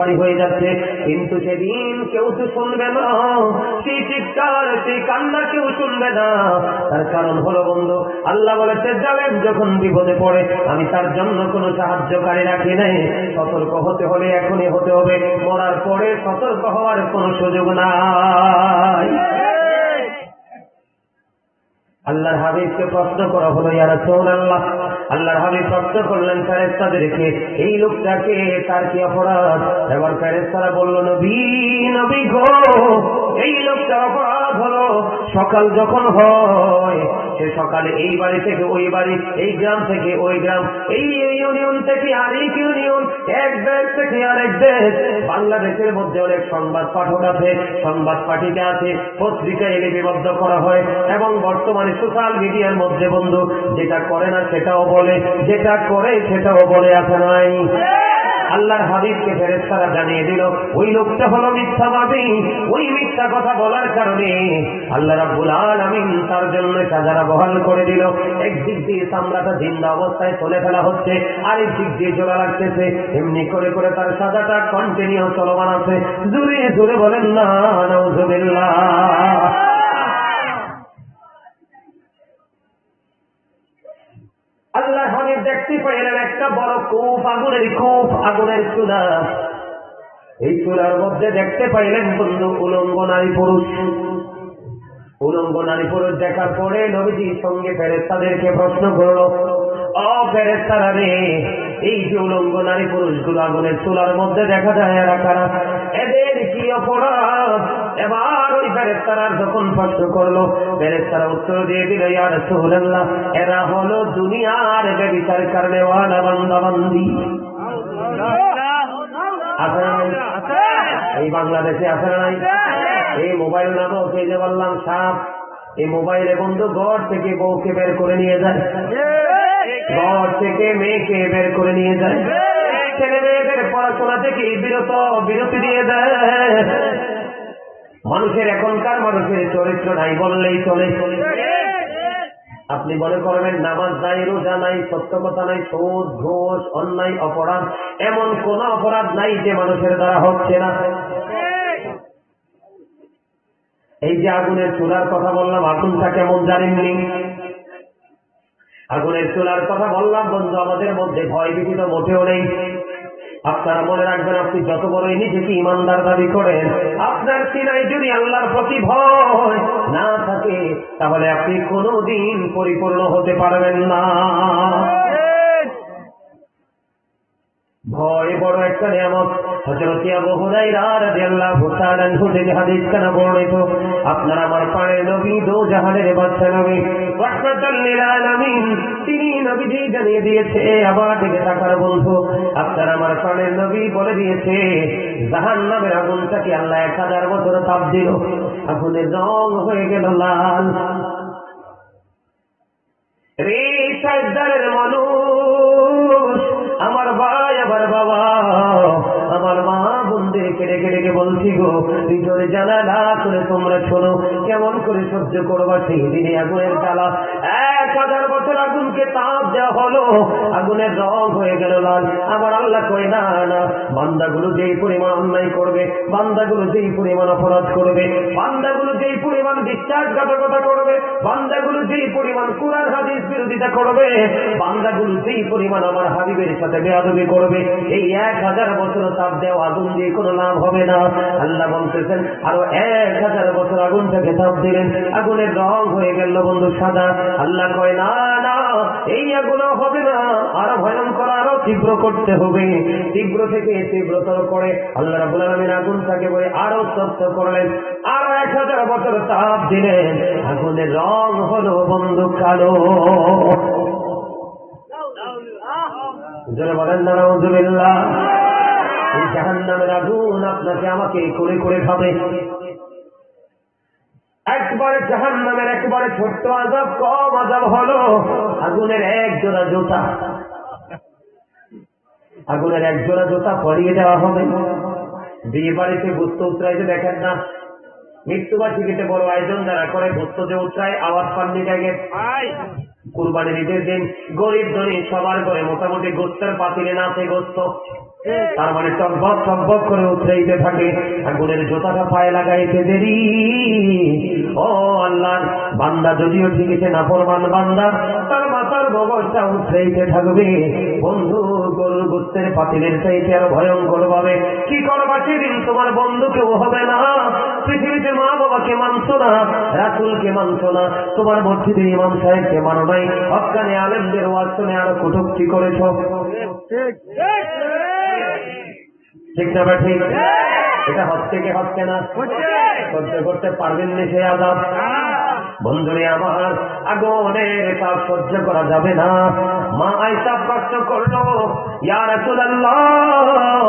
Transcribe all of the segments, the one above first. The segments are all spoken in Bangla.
হয়ে যাচ্ছে। কিন্তু সেদিন কেউ তো শুনবে না। সেই চিৎকার সেই কান্না কেউ শুনবে না। তার কারণ হলো বন্ধু, আল্লাহ বলেছে জালেম যখন বিপদে পড়ে, আমি তার জন্য কোনো সাহায্যকারী রাখি নাই। সতর্ক হতে হলে এখনই হতে হবে। মরার পরে সতর্ক হওয়ার কোনো সুযোগ নাই। আল্লাহর হাবিবকে প্রশ্ন করা হলো ইয়ারা আল্লাহ আল্লাহর হাবিব প্রশ্ন করলেন ফেরেস্তাদেরকে এই লোকটাকে তার কি অপরাধ? এবার ফেরেস্তারা বলল, নবী নবী গো, এই লোকটা অপরাধ হলো। সকাল যখন হয়, সে সকালে এই বাড়ি থেকে ওই বাড়ি, এই গ্রাম থেকে ওই গ্রাম, এই ইউনিয়ন থেকে আরেক ইউনিয়ন, এক দেশ থেকে আরেক দেশ। বাংলাদেশের মধ্যে অনেক সংবাদ পাঠক আছে, সংবাদ পাঠিকা আছে, পত্রিকায় লিপিবদ্ধ করা হয় এবং বর্তমানে সোশ্যাল মিডিয়ার মধ্যে বন্ধু, যেটা করে না সেটাও বলে, যেটা করে সেটাও বলে আসে নাই। আল্লাহর হাবিবকে ফেরেস্তারা জানিয়ে দিল, ওই লোকটা হলো মিথ্যাবাদী। ওই মিথ্যা কথা বলার কারণে আল্লাহ রাব্বুল আলামিন তার জন্য সাজারা বহাল করে দিল। একদিক দিয়ে চামড়াটা জিন্দা অবস্থায় চলে ফেলা হচ্ছে, আরেক দিক দিয়ে জোড়া লাগতেছে। এমনি করে করে তার সাজাটা কন্টিনিউ চলমান আছে। জুড়ে জুড়ে বলেন, না, নাউজুবিল্লাহ। দেখতে পাইলেন একটা বড় কূপ, আগুনের কূপ, আগুনের চুলা এই চুলার মধ্যে দেখতে পাইলেন বন্ধু উলঙ্গ নারী পুরুষ। উলঙ্গ নারী পুরুষ দেখার পরে নবীজির সঙ্গে ফেরেস্তাদেরকে প্রশ্ন করল রে, এই যে উলঙ্গ নারী পুরুষগুলো আগুনের চুলার মধ্যে দেখা যায় এদের কি অপরাধ? এবার ওই ফেরেস্তারা যখন করল ফেরেস্তারা উত্তর দিয়ে দিল ইয়ার এরা হলো দুনিয়ার বেবিচার কারণে ওয়ালা বান্দা আছে না এই বাংলাদেশে আছে নাই? এই মোবাইল নামও সেই যে বললাম সাপ, এই মোবাইলে বন্ধু ঘর থেকে বউকে বের করে নিয়ে যায়। ঘর থেকে মেয়েকে বের করে নিয়ে যায়। ছেলে মেয়েদের পড়াশোনা থেকে বিরত, বিরতি দিয়ে দেয় মানুষের এখনকার মানুষের চরিত্র নাই বললেই চলে। আপনি মনে করবেন, নামাজ নাই, রোজা নাই সত্য কথা নাই সুদ ঘোষ অন্যায়, অপরাধ, এমন কোন অপরাধ নাই যে মানুষের দ্বারা হচ্ছে না। এই যে আগুনের চুলার কথা বললাম, আগুনটা কেমন জানেননি আগুনের চুলার কথা বললাম, বন্ধু, আমাদের মধ্যে ভয় ভীতি তো মোটেও নেই। আপনারা মনে রাখবেন, আপনি যত বড়ই নিজেকে ইমানদার দাবি করেন, আপনার সিনাই যদি আল্লাহর প্রতি ভয় না থাকে, তাহলে আপনি কোনোদিন পরিপূর্ণ হতে পারবেন না। ভয় বড় একটা নিয়ামত। হযরত আবু হুরায়রা রাদিয়াল্লাহু তাআলা থেকে হাদিস বর্ণিত আমার পায়ে নবী নবী। লিল আলামিন, তিনি নবীজি জানিয়ে দিয়েছে দিকে তাকার আমার প্রাণের নবী বলে দিয়েছে, জাহান্নামের আগুনটাকে আল্লাহ এক হাজার বছর তাপ দিল, আগুনের রং হয়ে গেল লাল। রে সাজদারের মানুষ ডেকে বলছি গো ভিতরে জানা না করে তোমরা শোনো, কেমন করে সহ্য করবা সেই দিনে আগুনের জ্বালা। আগুনকে তাপ দেওয়া হলো। আগুনের রং হয়ে গেল লাল। আমার আল্লাহ কই না না, বান্দাগুলো যেই পরিমাণ অন্যায় করবে, বান্দাগুলো যেই পরিমাণ অপরাধ করবে, বান্দাগুলো যেই পরিমাণ বিশ্বাসঘাতকতা করবে, বান্দাগুলো যেই পরিমাণ কুরআন, হাদিস বিরোধিতা করবে, বান্দাগুলো যেই পরিমাণ আমার হাবিবের সাথে বেয়াদবি করবে, এই এক হাজার বছর তাপ দেওয়া আগুন দিয়ে কোনো লাভ হবে না। আল্লাহ বলতেছেন, আরও এক হাজার বছর আগুন থেকে তাপ দিলেন। আগুনের রং হয়ে গেল বন্ধু সাদা। আল্লাহ কয়, না এই আগুন হবে না। আরও ভয়ঙ্কর, আরও তীব্র করতে হবে। তীব্র থেকে তীব্রতর করে আল্লাহ রাবুল আলমীর আগুনটাকে বলে আরও তত্ত্ব করলেন। আরও এক হাজার বছর তাপ দিলেন। আগুনের রং হলো বন্ধু কালো। বলেন না রহমদুল্লাহ এই জাহান্নামের আগুন আপনাকে আমাকে করে করে খাবে একবারে জাহান্নামের একবারে ছোট্ট আজাব কম আজাব হলো আগুনের এক জোড়া জোতা। আগুনের এক জোড়া জোতা পরিয়ে দেওয়া হবে। বিয়ে বাড়িতে বস্তু উত্তরাইতে দেখেন না। মৃত্যুবার্ষিকীতে বড় আয়োজন যারা করে, বস্তু যে উতরায়, আওয়াজ পাননি জায়গায় কুরবানির ঈদের দিন গরিব ধনী সবার করে মোটামুটি গোস্তের পাতিলে নাচে গোস্ত। তার মানে টকবক টকবক করে উতরাইতে থাকে। আগুনের জোতাটা পায়ে লাগাইতে দেরি। ও আল্লাহ বান্দা যদিও ঠিকছে না ফরমান বান্দা তার মাথার গোবরটা উতরাইতে থাকবে। বন্ধু গরুর গোস্তের পাতিলের চাইতে আরও ভয়ঙ্কর ভাবে। কি করবা সেদিন? তোমার বন্ধু কেউ হবে না। বাবাকে মানছো না? রাসুলকে মানছো না? তোমার মসজিদে ইমাম সাহেবকে মানো নাই। হকানে আলেমদের ওয়াজ আরও কটুক্তি করেছ। ঠিক না ঠিক? এটা হচ্ছে হচ্ছে না? করতে পারবেন না সে বন্ধুরে আমার আগুনের তাপ সহ্য করা যাবে না। মা আইসা প্রশ্ন করল, ইয়া রাসূলুল্লাহ,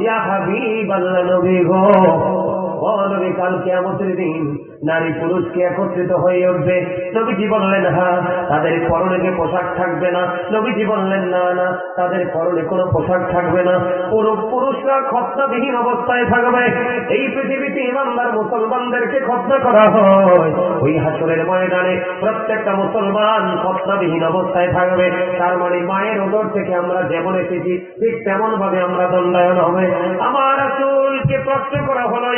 ইয়া হাবিবাল্লাহ নবী গো ও নবী কাল কিয়ামতের দিন নারী পুরুষকে একত্রিত হয়ে উঠবে। নবীজি বললেন হ্যাঁ তাদের পরনে পোশাক থাকবে না? নবীজি বললেন, না না, তাদের পরনে কোনো পোশাক থাকবে না। পুরো পুরুষরা খতনাবিহীন অবস্থায় থাকবে। এই পৃথিবীতে ইমানদার মুসলমানদেরকে খতনা করা হয়। ওই হাসরের ময়দানে প্রত্যেকটা মুসলমান খতনাবিহীন অবস্থায় থাকবে। তার মানে মায়ের ওদর থেকে আমরা যেমন এসেছি, ঠিক তেমন ভাবে আমরা দণ্ডায়ন হবে। আমার রাসূলকে প্রশ্ন করা হলো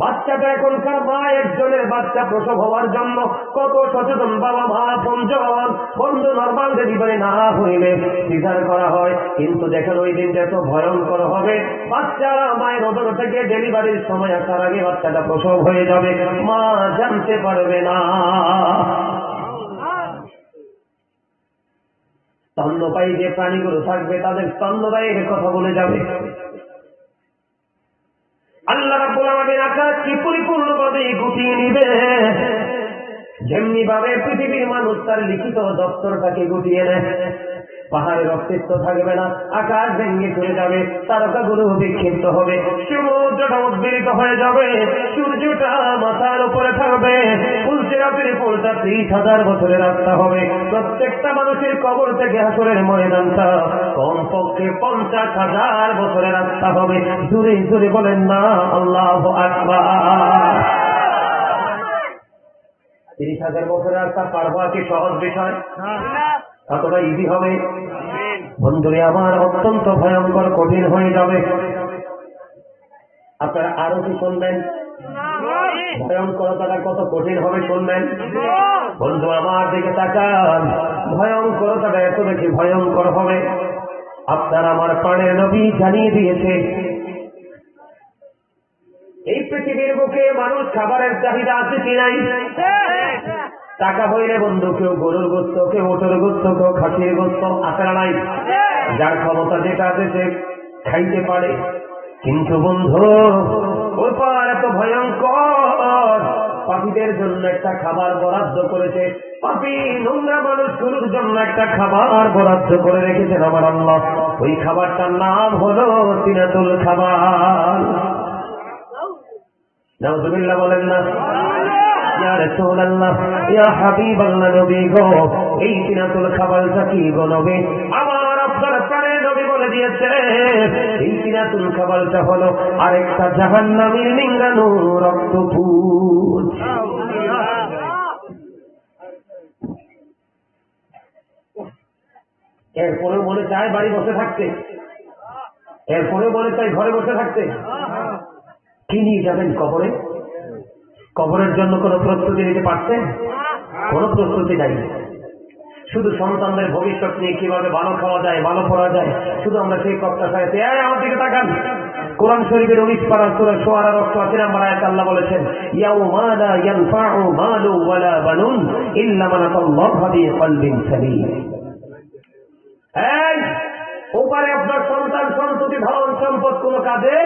বাচ্চাটা এখনকার মা একজনের বাচ্চা প্রসব হওয়ার জন্য কত সচেতন বাবা মা পঞ্চম বন্ধু নর্মাল ডেলিভারি না হইলে স্বীকার করা হয়। কিন্তু দেখেন ওই দিনটা এত ভয়ঙ্কর হবে। বাচ্চা মায়ের ওদর থেকে ডেলিভারির সময় আসার আগে বাচ্চাটা প্রসব হয়ে যাবে। মা জানতে পারবে না। স্তন্যপায়ী যে প্রাণীগুলো থাকবে, তাদের স্তন্যদায়ের কথা বলে যাবে। রাব্বুল আলামিন আকাশকে পরিপূর্ণভাবে গুটিয়ে নিবে? যেমনি ভাবে পৃথিবীর মানুষ তার লিখিত দপ্তরটাকে গুটিয়ে নেয়। পাহাড়ের অস্তিত্ব থাকবে না, আকাশ ভেঙে চলে যাবে, তারকাগুলো বিক্ষিপ্ত হবে সমুদ্রটা উদ্বেলিত হয়ে যাবে, সূর্যটা মাথার উপরে থাকবে উল্টে রাতের পোলটা ত্রিশ হাজার বছরের রাস্তা হবে প্রত্যেকটা মানুষের কবর থেকে হাসরের ময়দানটা কমপক্ষে পঞ্চাশ হাজার বছরের রাস্তা হবে। জুড়ে জুড়ে বলেন না আল্লাহ আকবার। তিরিশ হাজার বছরের রাস্তা পার হওয়া কি সহজ বিষয়? কতটা ইজি হবে। বন্ধুরে আমার অত্যন্ত ভয়ঙ্কর কঠিন হয়ে যাবে। আপনারা আরও কি শুনবেন? ভয়ঙ্করতাটা কত কঠিন হবে শুনবেন? বন্ধু আমার দিকে তাকান। ভয়ঙ্করতাটা এত বেশি ভয়ঙ্কর হবে। আপনার আমার প্রাণের নবী জানিয়ে দিয়েছে, এই পৃথিবীর বুকে মানুষ খাবারের চাহিদা আছে কি নাই? টাকা হইলে বন্ধু, কেউ গরুর গোস্ত, কেউ ওটর গোস্ত, কেউ খাসির গোস্ত আছে নাই। যার ক্ষমতা যেটা আছে সে খাইতে পারে। কিন্তু বন্ধু ওপর এত ভয়ঙ্কর। পাখিদের জন্য একটা খাবার বরাদ্দ করেছে। পাপি, নোংরা মানুষগুলোর জন্য একটা খাবার বরাদ্দ করে রেখেছেন আমার আল্লাহ। ওই খাবারটার নাম হলো তিনাতুল খাবার। নাউজুবিল্লাহ বলেন না। এই তিনাতুল খাবারটা কি গো আমার আপনার নবী বলে দিয়েছে, এই তিনাতুল খাবারটা হলো আরেকটা জাহান্নামীর নিংড়ানো রক্তপুঞ্জ এরপরেও মনে চায় বাড়ি বসে থাকতে। এরপরেও মনে চায় ঘরে বসে থাকতে। কি নিয়ে যাবেন কবরে? কবরের জন্য কোনো প্রস্তুতি নিতে পারছেন কোনো প্রস্তুতি নাই। শুধু সন্তানদের ভবিষ্যৎ নিয়ে কীভাবে ভালো খাওয়া যায়, ভালো পড়া যায়, শুধু আমরা সেই কপটা খাইতে। আমার দিকে তাকান। কোরআন শরীফের উনিশ পাড়া সুরা সোয়ারা রক্ত আছে নাম্বার আয়াত আল্লাহ বলেছেন ইয়াউ মালা মালু ওয়ালা বানুন ইল্লা ওপারে আপনার সন্তান সন্ততি ধন সম্পদ কোনো কাজে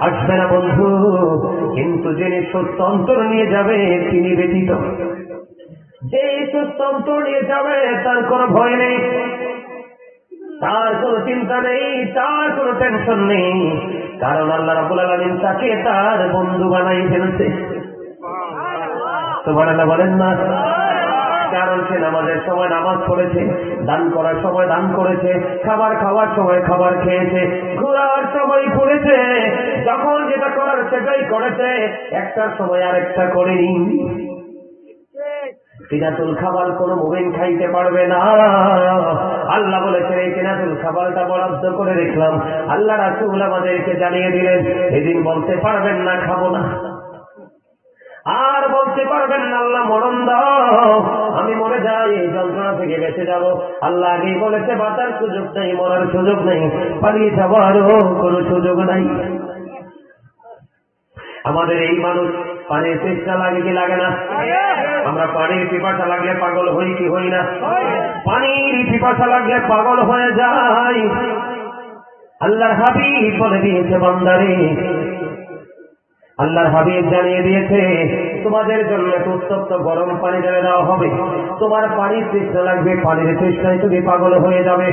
আসবে না বন্ধু। কিন্তু যিনি সত্য অন্তর নিয়ে যাবে, তিনি ব্যতীত। যে সত্য অন্তর নিয়ে যাবে, তার কোনো ভয় নেই। তার কোনো চিন্তা নেই, তার কোনো টেনশন নেই। কারণ আল্লাহ রাবুল আলমিন তাকে তার বন্ধু বানাই ফেলছে। তোমার আল্লাহ বলেন না? কারণ সে নামাজের সময় নামাজ পড়েছে, দান করার সময় দান করেছে, খাবার খাওয়ার সময় খাবার খেয়েছে, ঘোরার সময় ঘুরেছে, যখন যেটা করার সেটাই করেছে, একটার সময় আরেকটা করেনি। কিনাতুল খাবার কোন মুমিন খাইতে পারবে না। আল্লাহ বলেছেন, এই কিনাতুল খাবারটা বরাদ্দ করে দেখলাম আল্লাহ রাসুল আমাদেরকে জানিয়ে দিলেন, এদিন বলতে পারবেন না, খাব না। আর বলতে পারবেন না, আল্লাহ মরণ আমি মরে যাই, এই যন্ত্রণা থেকে বেঁচে যাব। আল্লাহ আগেই বলেছে, বাঁচার সুযোগ নেই, মরার সুযোগ নেই। পালিয়ে যাওয়ারও কোনো সুযোগ নাই। আমাদের এই মানুষ পানির চেষ্টা লাগে কি লাগে না? আমরা পানির পিপাসা লাগলে পাগল হই কি হই না? পানির পিপাসা লাগলে পাগল হয়ে যায়। আল্লাহর হাবিব বলে দিয়েছে বান্দারে আল্লাহর হাবিব জানিয়ে দিয়েছে, তোমাদের জন্য উত্তপ্ত গরম পানি ঢেলে দেওয়া হবে। তোমার পানির চেষ্টা লাগবে, পানির চেষ্টায় তুমি পাগল হয়ে যাবে।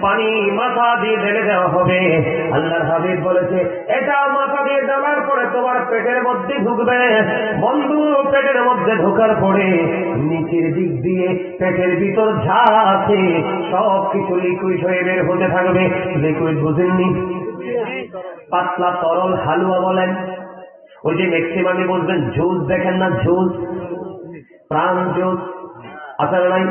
পানি মাথা দিয়ে ঢেলে দেওয়া হবে। আল্লাহর হাবিব বলেছে, এটা মাথা দিয়ে দেওয়ার পরে তোমার পেটের মধ্যে ঢুকবে। বন্ধু, পেটের মধ্যে ঢোকার পরে নিচের দিক দিয়ে পেটের ভিতর যা আছে, সব কিছু লিকুইড হয়ে বের হতে থাকবে। লিকুইড বুঝেননি? পাতলা তরল হালুয়া বলেন। ওই যে বলবেন, জুস দেখেন না, জুস। প্রাণ জুস। আসলে নাই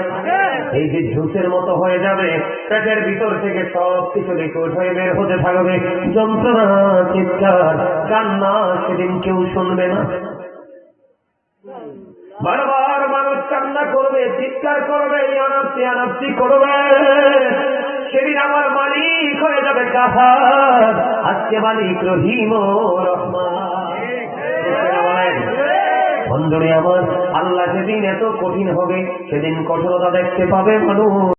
এই যে মতো হয়ে যাবে, পেটের ভিতর থেকে সব কিছু লিকুইড হয়ে বের হতে থাকবে। যন্ত্রণা, চিৎকার, কান্না, সেদিন কেউ শুনবে না। বারবার মানুষ কান্না করবে, চিৎকার করবে অনাপ্তি অনাপ্তি করবে। সেদিন আমার মালিক হয়ে যাবে কাহার। আজকে মালিক রহিম রহমান। বন্ধুরে আমার আল্লাহ সেদিন এত কঠিন হবে সেদিন কঠোরতা দেখতে পাবে মানুষ।